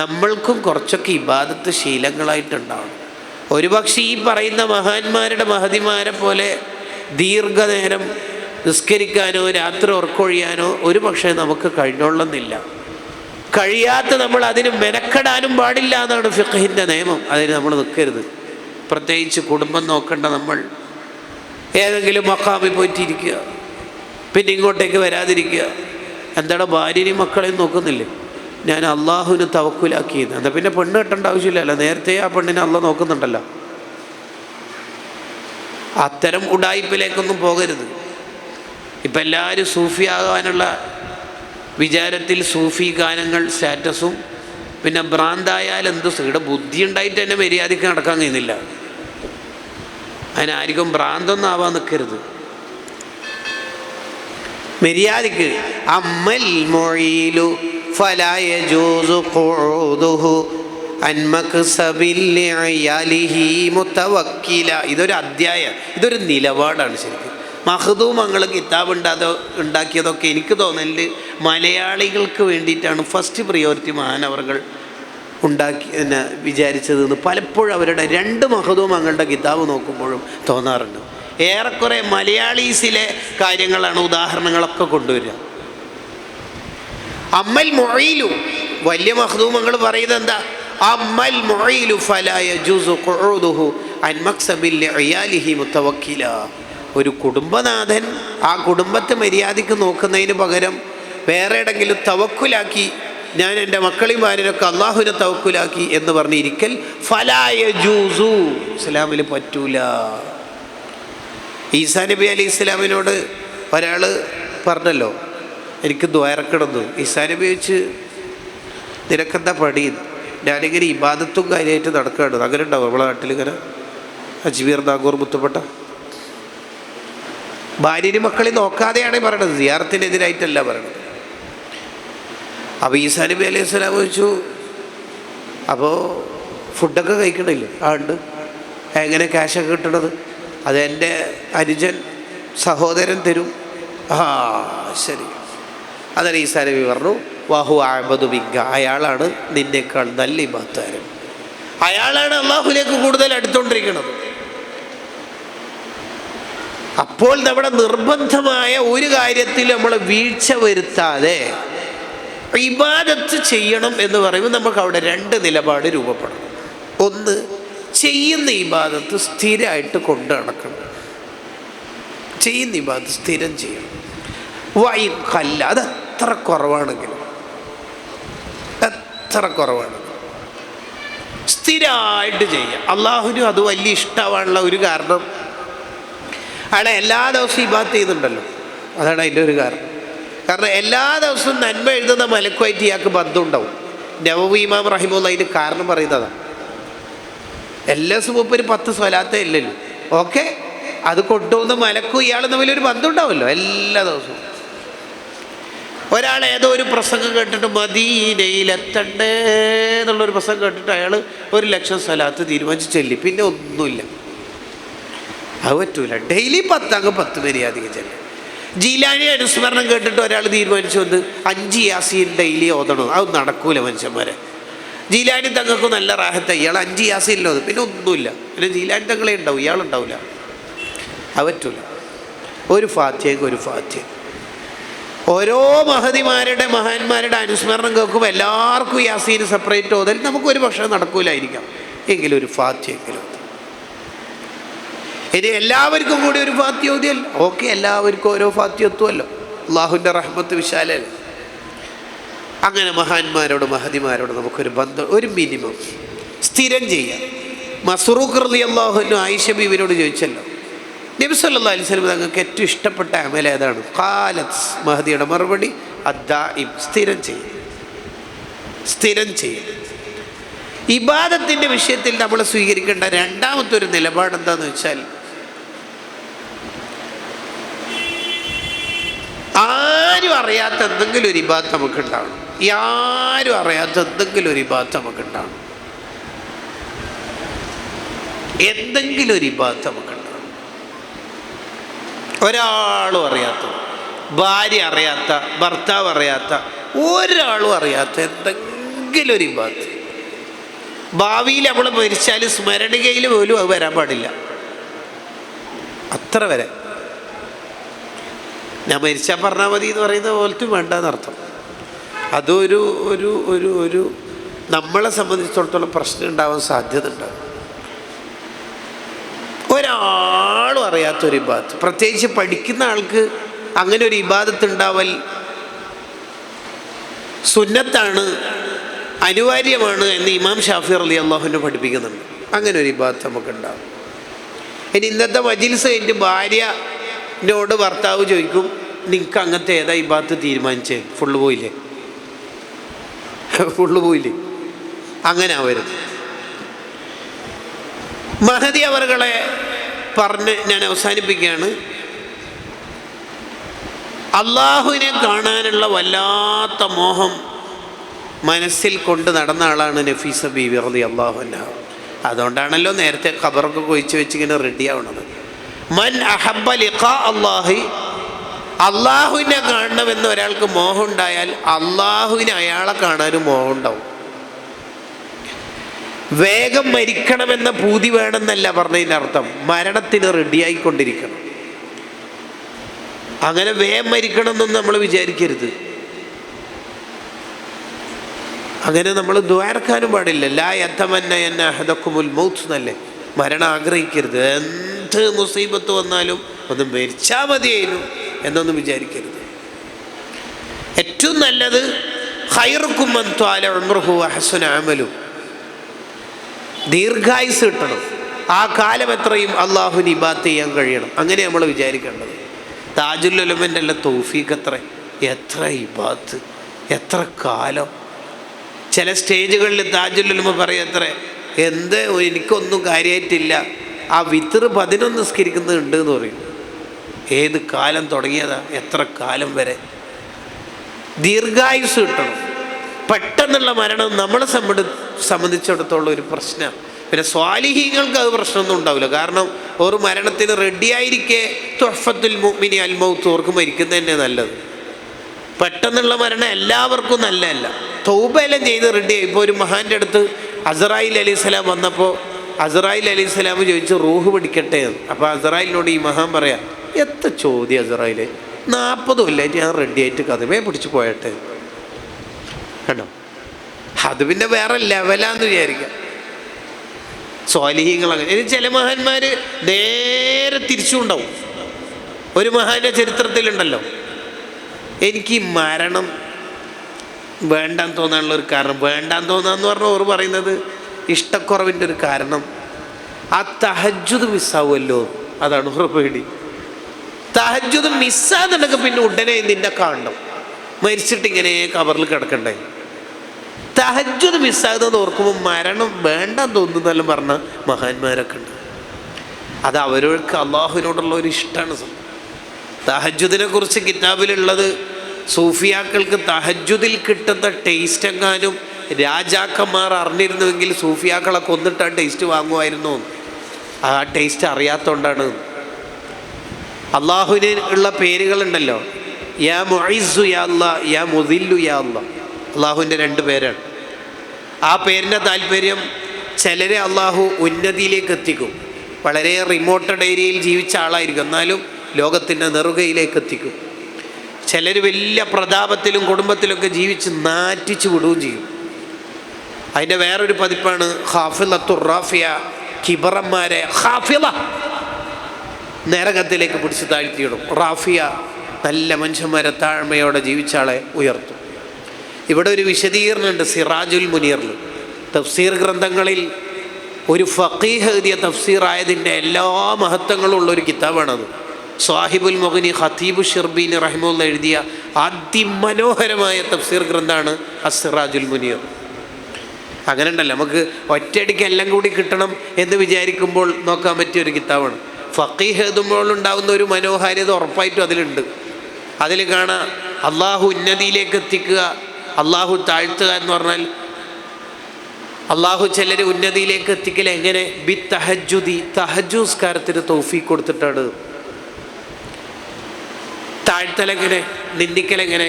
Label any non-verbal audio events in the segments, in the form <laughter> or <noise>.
നമ്മൾക്കും കുറച്ചൊക്കെ ഇബാദത്ത് ശീലങ്ങളായിട്ടുണ്ടാവണം. ഒരുപക്ഷെ ഈ പറയുന്ന മഹാന്മാരുടെ മഹതിമാരെ പോലെ ദീർഘനേരം നിസ്കരിക്കാനോ രാത്രി ഉറക്കൊഴിയാനോ ഒരു പക്ഷേ നമുക്ക് കഴിഞ്ഞോളുന്നില്ല കഴിയാത്ത നമ്മൾ അതിന് മെനക്കെടാനും പാടില്ല എന്നാണ് ഫിഖഹിന്റെ നിയമം. അതിന് നമ്മൾ നിൽക്കരുത്. പ്രത്യേകിച്ച് കുടുംബം നോക്കേണ്ട നമ്മൾ ഏതെങ്കിലും മക്കാമിൽ പോയിട്ടിരിക്കുക പിന്നെ ഇങ്ങോട്ടേക്ക് വരാതിരിക്കുക. എന്താണ് ഭാര്യനെയും മക്കളെയും നോക്കുന്നില്ലേ? ഞാൻ അള്ളാഹുവിന് തവക്കുലാക്കിയത്. അത് പിന്നെ പെണ്ണ് കെട്ടേണ്ട ആവശ്യമില്ലല്ലോ. നേരത്തെ ആ പെണ്ണിനെ അള്ള നോക്കുന്നുണ്ടല്ലോ. അത്തരം ഉടായ്പിലേക്കൊന്നും പോകരുത്. ഇപ്പം എല്ലാവരും സൂഫിയാകാനുള്ള വിചാരത്തിൽ സൂഫി ഗാനങ്ങൾ സ്റ്റാറ്റസും പിന്നെ ഭ്രാന്തായാൽ എന്ത് ഇവിടെ ബുദ്ധി ഉണ്ടായിട്ട് തന്നെ മര്യാദയ്ക്ക് നടക്കാൻ കഴിയുന്നില്ല. അതിനായിരിക്കും ഭ്രാന്തൊന്നും ആവാൻ നിൽക്കരുത് മര്യാദയ്ക്ക്. അമ്മൽ മൊഴിയിലു ഇതൊരു അധ്യായം ഇതൊരു നിലപാടാണ് ശരിക്കും. മഹദൂമങ്ങൾ കിതാബ് ഉണ്ടാത ഉണ്ടാക്കിയതൊക്കെ എനിക്ക് തോന്നൽ മലയാളികൾക്ക് വേണ്ടിയിട്ടാണ് ഫസ്റ്റ് പ്രിയോറിറ്റി മഹാനവറുകൾ ഉണ്ടാക്കി എന്നെ വിചാരിച്ചതെന്ന് പലപ്പോഴും അവരുടെ രണ്ട് മഹദൂമങ്ങളുടെ കിതാബ് നോക്കുമ്പോഴും തോന്നാറുണ്ട്. ഏറെക്കുറെ മലയാളീസിലെ കാര്യങ്ങളാണ് ഉദാഹരണങ്ങളൊക്കെ കൊണ്ടുവരിക. അമ്മൽ മൊഴയിലു വലിയ മഹദൂമങ്ങൾ പറയുന്നത് എന്താ അമ്മൽ മൊഴയിലു ഫലായ ജൂസു ഒരു കുടുംബനാഥൻ ആ കുടുംബത്തെ മര്യാദയ്ക്ക് നോക്കുന്നതിന് പകരം വേറെ എവിടെങ്കിലും തവക്കുലാക്കി ഞാൻ എന്റെ മക്കളെയും ഭാര്യനൊക്കെ അള്ളാഹുവിനെ തവക്കുലാക്കി എന്ന് പറഞ്ഞിരിക്കൽ ഫലായ ജൂസു ഇസ്ലാമിൽ പറ്റൂല. ഈസാ നബി അലി ഇസ്ലാമിനോട് ഒരാൾ പറഞ്ഞല്ലോ എനിക്ക് ദ്വാരക്കിടന്നു. ഈസാ ഉപയോഗിച്ച് നിനക്കെന്താ പണി? ഞാനിങ്ങനെ ഇബാദത്തും കാര്യമായിട്ട് നടക്കുകയാണ് അങ്ങനെ ഉണ്ടാവും നമ്മളെ നാട്ടിൽ ഇങ്ങനെ അജ്മീർ നാഗൂർ മുത്തപ്പെട്ട? ഭാര്യയും മക്കളെ നോക്കാതെയാണ് ഈ പറയണത്. സിയാറത്തിനെതിരായിട്ടല്ല പറയണത്. അപ്പോൾ ഈസാ നബി അലൈഹി സ്വലാം ചോദിച്ചു അപ്പോൾ ഫുഡൊക്കെ കഴിക്കണില്ലേ? ആ ഉണ്ട്. എങ്ങനെ ക്യാഷൊക്കെ കിട്ടണത്? അതെന്റെ അനുജൻ സഹോദരൻ തരും. ആ ശരി. അതാണ് ഈസാ നബി പറഞ്ഞു വാഹു അഹമ്മദ് ബിഗ അയാളാണ് നിന്നേക്കാൾ നല്ല ഇബാത്താരൻ അയാളാണ് അള്ളാഹുലേക്ക് കൂടുതൽ അടുത്തോണ്ടിരിക്കുന്നത്. അപ്പോൾ നമ്മുടെ നിർബന്ധമായ ഒരു കാര്യത്തിൽ നമ്മൾ വീഴ്ച വരുത്താതെ ഇബാദത്ത് ചെയ്യണം എന്ന് പറയുമ്പോൾ നമുക്ക് അവിടെ രണ്ട് നിലപാട് രൂപപ്പെടണം. ഒന്ന് ചെയ്യുന്ന ഇബാദത്ത് സ്ഥിരമായിട്ട് കൊണ്ടു നടക്കണം. ചെയ്യുന്ന ഇബാദത്ത് സ്ഥിരം ചെയ്യണം. വൈ കല്ല. അത് എത്ര കുറവാണെങ്കിലും. എത്ര കുറവാണ് സ്ഥിരമായിട്ട് ചെയ്യുക. അള്ളാഹുവിനും അത് വലിയ ഇഷ്ടമാണുള്ള ഒരു കാരണം. അയാളെ എല്ലാ ദിവസവും ഇബാത്ത് ചെയ്യുന്നുണ്ടല്ലോ. അതാണ് അതിന്റെ ഒരു കാരണം. കാരണം എല്ലാ ദിവസവും നന്മ എഴുതുന്ന മലക്കുമായിട്ട് ഇയാൾക്ക് ബന്ധമുണ്ടാവും. നവവി ഇമാം റഹിമുള്ള അതിന് കാരണം പറയുന്നതാണ് എല്ലാ മുമ്പ് ഒരു പത്ത് സ്വലാത്തേ ഇല്ലല്ലോ. ഓക്കെ? അത് കൊണ്ടുപോകുന്ന മലക്കും ഇയാൾ തമ്മിലൊരു ബന്ധം ഉണ്ടാവുമല്ലോ എല്ലാ ദിവസവും. ഒരാൾ ഏതോ ഒരു പ്രസംഗം കേട്ടിട്ട് മദീനയിലെത്തണ്ടേ എന്നുള്ളൊരു പ്രസംഗം കേട്ടിട്ട് അയാൾ ഒരു ലക്ഷം സ്ഥലത്ത് തീരുമാനിച്ച് ചെല്ലി പിന്നെ ഒന്നുമില്ല. അത് പറ്റൂല. ഡെയിലി പത്ത് അങ്ങ് പത്ത് മര്യാദയ്ക്ക് ചെല്ലും. ജീലാനി അനുസ്മരണം കേട്ടിട്ട് ഒരാൾ തീരുമാനിച്ചു വന്ന് അഞ്ച് യാസീൻ ഡെയിലി ഓതണം. അത് നടക്കൂല മനുഷ്യന്മാരെ. ജീലാനി തങ്ങൾക്ക് നല്ല റാഹത്ത. ഇയാൾ അഞ്ച് യാസീനിലോ പിന്നെ ഒന്നുമില്ല. പിന്നെ ജീലാനി തങ്ങളെ ഉണ്ടാവും. ഇയാളുണ്ടാവില്ല. അത് പറ്റൂല. ഒരു ഫാത്യക്ക് ഒരു ഫാത്യ ഓരോ മഹതിമാരുടെ മഹാന്മാരുടെ അനുസ്മരണം കേൾക്കുമ്പോൾ എല്ലാവർക്കും യാസീൻ സെപ്പറേറ്റ് ഓതൽ നമുക്കൊരു പക്ഷേ നടക്കൂലായിരിക്കാം. എങ്കിലും ഒരു ഫാത്യയെങ്കിലും ഇനി എല്ലാവർക്കും കൂടി ഒരു ഫാത്യോദ്യല്ല ഓക്കെ എല്ലാവർക്കും ഓരോ ഫാത്യത്വമല്ലോ അള്ളാഹുവിന്റെ റഹ്മത്ത് വിശാലല്ലേ? അങ്ങനെ മഹാന്മാരോട് മഹതിമാരോട് നമുക്കൊരു ബന്ധം ഒരു മിനിമം സ്ഥിരം ചെയ്യാം. മസറൂഖ് റലി അള്ളാഹുനു ആയിഷബി ഇവരോട് ചോദിച്ചല്ലോ നബി സല്ലാ അലൈഹി സ്വലം തങ്ങൾക്ക് ഏറ്റവും ഇഷ്ടപ്പെട്ട അമൽ ഏതാണ്? കാലത്ത് മഹദിയുടെ മറുപടി അദ്ദാഇം സ്ഥിരം ചെയ്യും സ്ഥിരം ചെയ്യും ഇബാദത്തിന്റെ വിഷയത്തിൽ നമ്മൾ സ്വീകരിക്കേണ്ട രണ്ടാമത്തെ ഒരു നിലപാട് എന്താണെന്ന് വെച്ചാൽ ആരും അറിയാത്ത എന്തെങ്കിലും ഒരു ഇബാദത്ത് നമുക്ക് ഉണ്ടാവണം ആരും അറിയാത്ത എന്തെങ്കിലും ഒരു ഇബാദത്ത് നമുക്ക് ഉണ്ടാവണം എന്തെങ്കിലും ഒരു ഇബാദത്ത് നമുക്ക് ഒരാളും അറിയാത്ത ഭാര്യ അറിയാത്ത ഭർത്താവ് അറിയാത്ത ഒരാളും അറിയാത്ത എന്തെങ്കിലും ഒരു ഇബാത്ത് ഭാവിയിൽ നമ്മൾ മരിച്ചാൽ സ്മരണികയിൽ പോലും അത് വരാൻ പാടില്ല. അത്ര വരെ. ഞാൻ മരിച്ചാൽ പറഞ്ഞാൽ മതി എന്ന് പറയുന്ന പോലത്തെ വേണ്ടെന്നർത്ഥം അതൊരു ഒരു ഒരു ഒരു നമ്മളെ സംബന്ധിച്ചിടത്തോളം പ്രശ്നം ഉണ്ടാവാൻ സാധ്യത ഉണ്ടാകും ഒരാളും അറിയാത്തൊരു ഇബാദത്ത്. പ്രത്യേകിച്ച് പഠിക്കുന്ന ആൾക്ക് അങ്ങനെ ഒരു ഇബാദത്ത് ഉണ്ടാവൽ സുന്നത്താണ് അനിവാര്യമാണ് എന്ന് ഇമാം ഷാഫി അലി അള്ളാഹുവിനെ പഠിപ്പിക്കുന്നുണ്ട്. അങ്ങനെ ഒരു ഇബാദത്ത് നമുക്കുണ്ടാവും. ഇനി ഇന്നത്തെ മജിൽസ് എന്റെ ഭാര്യനോട് ഭർത്താവ് ചോദിക്കും നിങ്ങൾക്ക് അങ്ങനത്തെ ഏതാ ഇബാദത്ത് തീരുമാനിച്ചേ? ഫുള്ള് പോയില്ലേ? <laughs> ഫുള്ള് പോയില്ലേ? അങ്ങനെ ആവരുത്. മഹതി അവറുകളെ പറഞ്ഞ് ഞാൻ അവസാനിപ്പിക്കുകയാണ്. അള്ളാഹുവിനെ കാണാനുള്ള വല്ലാത്ത മോഹം മനസ്സിൽ കൊണ്ട് നടന്ന ആളാണ് നഫീസ ബീവി റതി അല്ല അതുകൊണ്ടാണല്ലോ നേരത്തെ ഖബറൊക്കെ കുഴിച്ചു വെച്ച് ഇങ്ങനെ റെഡി ആവണത്. മൻ അഹബ ലിഖാ അള്ളാഹി അള്ളാഹുവിനെ കാണണമെന്ന് ഒരാൾക്ക് മോഹം ഉണ്ടായാൽ അള്ളാഹുവിനെ അയാളെ കാണാനും മോഹം ഉണ്ടാവും വേഗം മരിക്കണമെന്ന പൂതി വേണമെന്നല്ല പറഞ്ഞതിന്റെ അർത്ഥം മരണത്തിന് റെഡിയായിക്കൊണ്ടിരിക്കണം. അങ്ങനെ വേഗം മരിക്കണം എന്നൊന്നും നമ്മൾ വിചാരിക്കരുത്. അങ്ങനെ നമ്മൾ ദ്വാരക്കാനും പാടില്ല. ലാ യഥമന്ന എന്ന അഹദക്കുമുൽ മൗത്ത് എന്നല്ലേ? മരണം ആഗ്രഹിക്കരുത്. എന്ത് മുസീബത്ത് വന്നാലും ഒന്ന് മരിച്ചാൽ മതിയായിരുന്നു എന്നൊന്നും വിചാരിക്കരുത്. ഏറ്റവും നല്ലത് ഹൈറുക്കും ഹസുന അമലും. ദീർഘായുസ് കിട്ടണം. ആ കാലം എത്രയും അള്ളാഹുന് ഇബാത്ത് ചെയ്യാൻ കഴിയണം. അങ്ങനെ നമ്മൾ വിചാരിക്കേണ്ടത്. താജുല്ലുലമന്റെ അല്ല തൗഫീഖ് എത്ര എത്ര ഇബാത്ത് എത്ര കാലം. ചില സ്റ്റേജുകളിൽ താജുല്ലുലമ പറയും എത്ര എന്ത്? എനിക്കൊന്നും കാര്യമായിട്ടില്ല ആ വിത്തറ് പതിനൊന്ന് സ്കരിക്കുന്നുണ്ട് എന്ന് പറയും. ഏത് കാലം തുടങ്ങിയതാ? എത്ര കാലം വരെ? ദീർഘായുസ് കിട്ടണം. പെട്ടെന്നുള്ള മരണം നമ്മളെ സംബന്ധി സംബന്ധിച്ചിടത്തോളം ഒരു പ്രശ്നമാണ് പിന്നെ സ്വാലിഹീങ്ങൾക്ക് അത് പ്രശ്നമൊന്നും ഉണ്ടാവില്ല. കാരണം ഓർ മരണത്തിന് റെഡിയായിരിക്കെ തൊഫത്തുൽ മുഅ്മിനി അൽമൗത്ത് ഓർക്ക് മരിക്കുന്നത് തന്നെ നല്ലത്. പെട്ടെന്നുള്ള മരണം എല്ലാവർക്കും നല്ലതല്ല. തൗബയെല്ലാം ചെയ്ത് റെഡിയായി ഇപ്പോൾ ഒരു മഹാന്റെ അടുത്ത് അസറായിൽ അലി സ്വലാം വന്നപ്പോൾ അസറായിൽ അലി സ്വലാം ചോദിച്ച് റൂഹ് പിടിക്കട്ടെ? എന്ന് അപ്പോൾ അസറായിലിനോട് ഈ മഹാൻ പറയാം എത്ര ചോദ്യം അസറായിൽ നാൽപ്പത് കൊല്ലമായിട്ട് ഞാൻ റെഡിയായിട്ട് കഥമേ പിടിച്ച് പോയട്ടെ. കണ്ടോ അത് പിന്നെ വേറെ ലെവലാന്ന് വിചാരിക്കാം. സ്വാലിഹീങ്ങൾ അങ്ങനെ ഇനി ചില മഹാന്മാർ നേരെ തിരിച്ചുണ്ടാവും. ഒരു മഹാന്റെ ചരിത്രത്തിലുണ്ടല്ലോ. എനിക്ക് മരണം വേണ്ടാന്ന് തോന്നാനുള്ള ഒരു കാരണം വേണ്ടാന്ന് തോന്നാന്ന് പറഞ്ഞാൽ ഓർ പറയുന്നത് ഇഷ്ടക്കുറവിന്റെ ഒരു കാരണം. ആ തഹജുദ് മിസ്സാവുമല്ലോ അതാണ് ഓർ പേടി. തഹജുദ് മിസ്സാന്നുണ്ടെങ്കിൽ പിന്നെ ഉടനെ നിന്നെ കാണണം. മരിച്ചിട്ട് ഇങ്ങനെ കവറിൽ കിടക്കണ്ടേ? തഹജുദ് മിസ്സാകുന്നത് ഓർക്കുമ്പോൾ മരണം വേണ്ടെന്ന് തോന്നുന്നെല്ലാം പറഞ്ഞ മഹാന്മാരൊക്കെ ഉണ്ട്. അത് അവർക്ക് അള്ളാഹുവിനോടുള്ള ഒരു ഇഷ്ടമാണ് സ്വന്തം തഹജ്ജുദിനെ കുറിച്ച് കിതാബിലുള്ളത് സൂഫിയാക്കൾക്ക് തഹജ്ജുദിൽ കിട്ടുന്ന ടേസ്റ്റ് എങ്ങാനും രാജാക്കന്മാർ അറിഞ്ഞിരുന്നുവെങ്കിൽ സൂഫിയാക്കളെ കൊന്നിട്ട് ആ ടേസ്റ്റ് വാങ്ങുമായിരുന്നു. ആ ടേസ്റ്റ് അറിയാത്തതുകൊണ്ടാണ് അള്ളാഹുവിന് ഉള്ള പേരുകളുണ്ടല്ലോ. യാ മൊയ്സു യാ അല്ല യാ മുദില്ലു യാ അല്ലാ അള്ളാഹുവിന്റെ രണ്ട് പേരാണ്. ആ പേരിന്റെ താല്പര്യം ചിലരെ അള്ളാഹു ഉന്നതിയിലേക്ക് എത്തിക്കും. വളരെ റിമോട്ടഡ് ഏരിയയിൽ ജീവിച്ച ആളായിരിക്കും. എന്നാലും ലോകത്തിന്റെ നെറുകയിലേക്ക് എത്തിക്കും. ചിലർ വലിയ പ്രതാപത്തിലും കുടുംബത്തിലൊക്കെ ജീവിച്ച് നാറ്റിച്ചു വിടുകയും ചെയ്യും. അതിന്റെ വേറൊരു പതിപ്പാണ് ഹാഫിലത്തുറാഫിയ കിബറന്മാരെ ഹാഫില നരകത്തിലേക്ക് പിടിച്ച് താഴ്ത്തിയിടും. റാഫിയ നല്ല മനുഷ്യന്മാരെ താഴ്മയോടെ ജീവിച്ച ആളെ ഉയർത്തും. ഇവിടെ ഒരു വിശദീകരണമുണ്ട് സിറാജുൽ മുനീറിൽ. തഫ്സീർ ഗ്രന്ഥങ്ങളിൽ ഒരു ഫക്കീഹ് എഴുതിയ തഫ്സീർ ആയതിന്റെ എല്ലാ മഹത്വങ്ങളും ഉള്ള ഒരു കിതാബാണത്. സാഹിബുൽ മൊഹനി ഖത്തീബു ഷിർബീൻ റഹിമുള്ള എഴുതിയ അതിമനോഹരമായ തഫ്സീർ ഗ്രന്ഥമാണ് അസിറാജുൽ മുനീർ. അങ്ങനെ ഉണ്ടല്ലോ നമുക്ക് ഒറ്റയടിക്ക് എല്ലാം കൂടി കിട്ടണം എന്ന് വിചാരിക്കുമ്പോൾ നോക്കാൻ പറ്റിയ ഒരു കിതാബാണ്. ഫക്കീഹ് എഴുതുമ്പോൾ ഉണ്ടാകുന്ന ഒരു മനോഹാരിത ഉറപ്പായിട്ടും അതിലുണ്ട്. അതിൽ കാണാം അള്ളാഹു ഉന്നതിയിലേക്ക് എത്തിക്കുക അള്ളാഹു താഴ്ത്തുക എന്ന് പറഞ്ഞാൽ അള്ളാഹു ചിലരെ ഉന്നതിയിലേക്ക് എത്തിക്കൽ എങ്ങനെ? ബി തഹജുദി തഹജുസ്കാരത്തിന് തൗഫീഖ് കൊടുത്തിട്ടാണ്. താഴ്ത്തലെങ്ങനെ നിന്ദിക്കലെങ്ങനെ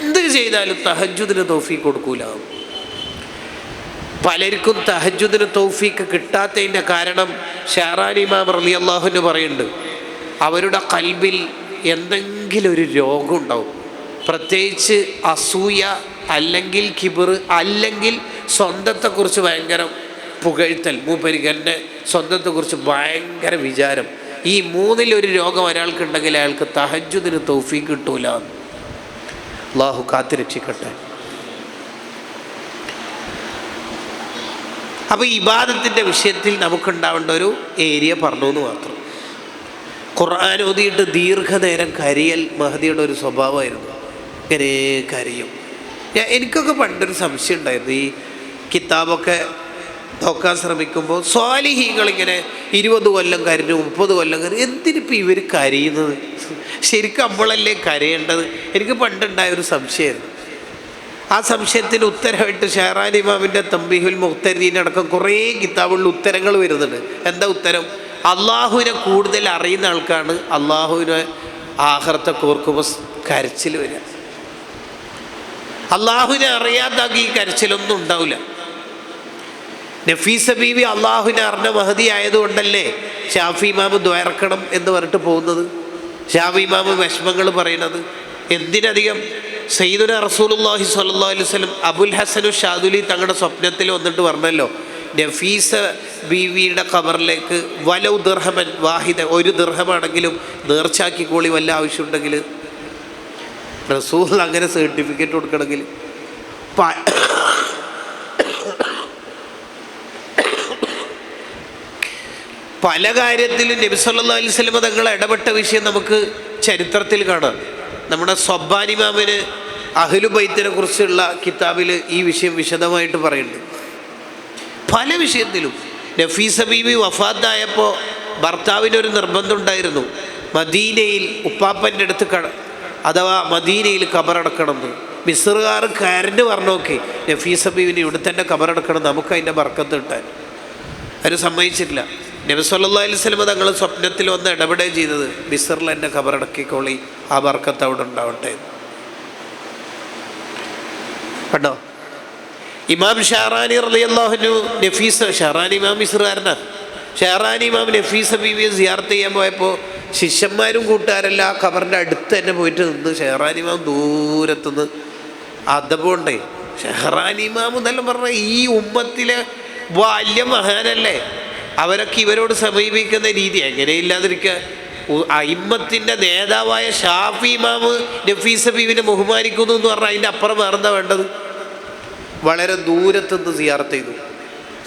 എന്ത് ചെയ്താലും തഹജുദിന് തൗഫീക്ക് കൊടുക്കൂല. പലർക്കും തഹജുദിന് തൗഫീക്ക് കിട്ടാത്തതിന്റെ കാരണം ഷാറാൻ ഇമാം റലി അള്ളാഹുവിന് പറയുന്നുണ്ട്. അവരുടെ കൽബിൽ എന്തെങ്കിലും ഒരു രോഗം ഉണ്ടാവും. പ്രത്യേകിച്ച് അസൂയ അല്ലെങ്കിൽ കിബിർ അല്ലെങ്കിൽ സ്വന്തത്തെക്കുറിച്ച് ഭയങ്കര പുകഴ്ത്തൽ മൂപ്പരിക്കന്റെ സ്വന്തത്തെക്കുറിച്ച് ഭയങ്കര വിചാരം. ഈ മൂന്നിലൊരു രോഗം ഒരാൾക്കുണ്ടെങ്കിൽ അയാൾക്ക് തഹജുദിന് തൗഫീക്ക് കിട്ടൂല. അള്ളാഹു കാത്തിരക്ഷിക്കട്ടെ അപ്പോൾ ഇബാദത്തിന്റെ വിഷയത്തിൽ നമുക്കുണ്ടാവേണ്ട ഒരു ഏരിയ പറഞ്ഞു എന്ന് മാത്രം. ഖുർആൻ ദീർഘനേരം കരിയൽ മഹദിയുടെ ഒരു സ്വഭാവമായിരുന്നു. ഇങ്ങനെ കരയും. എനിക്കൊക്കെ പണ്ടൊരു സംശയം ഉണ്ടായിരുന്നു. ഈ കിതാബൊക്കെ നോക്കാൻ ശ്രമിക്കുമ്പോൾ സ്വാലിഹീങ്ങൾ ഇങ്ങനെ ഇരുപത് കൊല്ലം കരഞ്ഞു മുപ്പത് കൊല്ലം കരഞ്ഞു എന്തിനിപ്പോൾ ഇവർ കരയുന്നത്? ശരിക്കും നമ്മളല്ലേ കരയേണ്ടത്? എനിക്ക് പണ്ടുണ്ടായ ഒരു സംശയമായിരുന്നു. ആ സംശയത്തിന് ഉത്തരമായിട്ട് ഷെഹറാൻ ഇമാമിന്റെ തമ്പിഹുൽ മുഖ്തരീനടക്കം കുറേ കിതാബുകളിൽ ഉത്തരങ്ങൾ വരുന്നുണ്ട്. എന്താ ഉത്തരം? അള്ളാഹുവിനെ കൂടുതൽ അറിയുന്ന ആൾക്കാണ് അള്ളാഹുവിനെ ആഹ്റത്തെ കോർക്കുമ്പോൾ കരച്ചിൽ വരിക. അള്ളാഹുവിനെ അറിയാതാക്കി ഈ കരച്ചിലൊന്നും ഉണ്ടാവില്ല. നഫീസ ബീവി അള്ളാഹുവിനെ അറിഞ്ഞ മഹതി ആയതുകൊണ്ടല്ലേ ഷാഫി ഇമാമ് ദ്വയർക്കണം എന്ന് പറഞ്ഞിട്ട് പോകുന്നത്? ഷാഫി ഇമാമ് വിഷമങ്ങൾ പറയുന്നത്. എന്തിനധികം? സയ്യിദുന റസൂലുല്ലാഹി സ്വല്ലല്ലാഹു അലൈഹി അബുൽ ഹസനു ഷാദുലി തങ്ങളുടെ സ്വപ്നത്തിൽ വന്നിട്ട് പറഞ്ഞല്ലോ നഫീസ ബീവിയുടെ ഖബറിലേക്ക് വലൗ ദുർഹമൻ വാഹിദ ഒരു ദർഹമാണെങ്കിലും നേർച്ചാക്കിക്കോളി വല്ല ആവശ്യമുണ്ടെങ്കിൽ റസൂൽ അങ്ങനെ സർട്ടിഫിക്കറ്റ് കൊടുക്കണമെങ്കിൽ. പല കാര്യത്തിലും നബി സല്ലല്ലാഹു അലൈഹി വസല്ലം തങ്ങൾ ഇടപെട്ട വിഷയം നമുക്ക് ചരിത്രത്തിൽ കാണാം. നമ്മുടെ സ്വബാനിമാമിന് അഹ്ലുബൈത്തിനെ കുറിച്ചുള്ള കിതാബിൽ ഈ വിഷയം വിശദമായിട്ട് പറയുന്നുണ്ട്. പല വിഷയത്തിലും നഫീസ ബീബി വഫാത്തായപ്പോൾ ഭർത്താവിനൊരു നിർബന്ധം ഉണ്ടായിരുന്നു. മദീനയിൽ ഉപ്പാപ്പന്റെ അടുത്ത് കട അഥവാ മദീനയിൽ കബറടക്കണമെന്ന്. മിസ്റുകാർ കരണ്ട് പറഞ്ഞോക്കെ നഫീസ ബീവിന് ഇവിടെ തന്നെ കബറടക്കണം നമുക്ക് അതിന്റെ ബർക്കത്ത് കിട്ടാൻ. അവർ സമ്മതിച്ചിട്ടില്ല. നബി സല്ലല്ലാഹു അലൈഹി തങ്ങൾ സ്വപ്നത്തിൽ വന്ന് ഇടപെടുകയും ചെയ്തത് മിസറിൽ എന്നെ കബറടക്കിക്കോളി ആ ബർക്കത്ത് അവിടെ ഉണ്ടാവട്ടെ കണ്ടോ? ഇമാം ഷാറാനി റലിയല്ലാഹുനു നഫീസ് ഷാറാനി ഇമാം മിസ്റുകാരനാ. ഷാറാനി ഇമാം നഫീസ ബീവിയെ സിയാർത്ത് ചെയ്യാൻ പോയപ്പോൾ ശിഷ്യന്മാരും കൂട്ടുകാരെല്ലാം ആ ഖബറിന്റെ അടുത്ത് തന്നെ പോയിട്ട് നിന്ന് ഷെഹറാനിമാം ദൂരത്തുനിന്ന് അതപോണ്ടേ. ഷെഹറാനിമാം എന്നെല്ലാം പറഞ്ഞ ഈ ഉമ്മത്തിലെ വലിയ മഹാനല്ലേ? അവരൊക്കെ ഇവരോട് സമീപിക്കുന്ന രീതി. എങ്ങനെയില്ലാതിരിക്കുക അയിമ്മത്തിന്റെ നേതാവായ ഷാഫി ഇമാമ് നഫീസ ബീവിനെ ബഹുമാനിക്കുന്നു എന്ന് പറഞ്ഞാൽ അതിന്റെ അപ്പുറം വേറെന്താ വേണ്ടത്? വളരെ ദൂരത്തുനിന്ന് സിയാർത്ത് ചെയ്തു.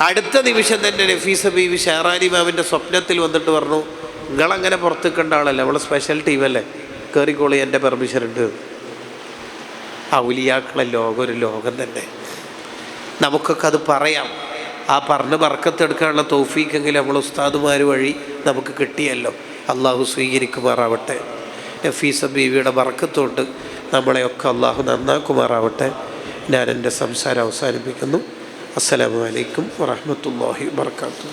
അടുത്ത നിമിഷം തന്നെ നഫീസ ബീവി ഷെഹറാനി ഇമാമിന്റെ സ്വപ്നത്തിൽ വന്നിട്ട് പറഞ്ഞു നിങ്ങളങ്ങനെ പുറത്ത് കണ്ട ആളല്ലേ? നമ്മളെ സ്പെഷ്യൽ ടീമല്ലേ കയറിക്കോളി എന്റെ പെർമിഷൻ ഉണ്ട് ഔലിയാക്കളെ ലോകം ഒരു ലോകം തന്നെ. നമുക്കൊക്കെ അത് പറയാം. ആ പറഞ്ഞ് ബർക്കത്തെടുക്കാനുള്ള തോഫീക്കെങ്കിലും നമ്മൾ ഉസ്താദുമാർ വഴി നമുക്ക് കിട്ടിയല്ലോ. അള്ളാഹു സ്വീകരിക്കുമാറാവട്ടെ. നഫീസ ബീവിയുടെ മറക്കത്തോട്ട് നമ്മളെയൊക്കെ അള്ളാഹു നന്നാക്കുമാറാവട്ടെ. ഞാൻ എന്റെ സംസാരം അവസാനിപ്പിക്കുന്നു. അസ്സലാമു അലൈക്കും വറഹ്മത്തുള്ളാഹി വർക്കാത്തു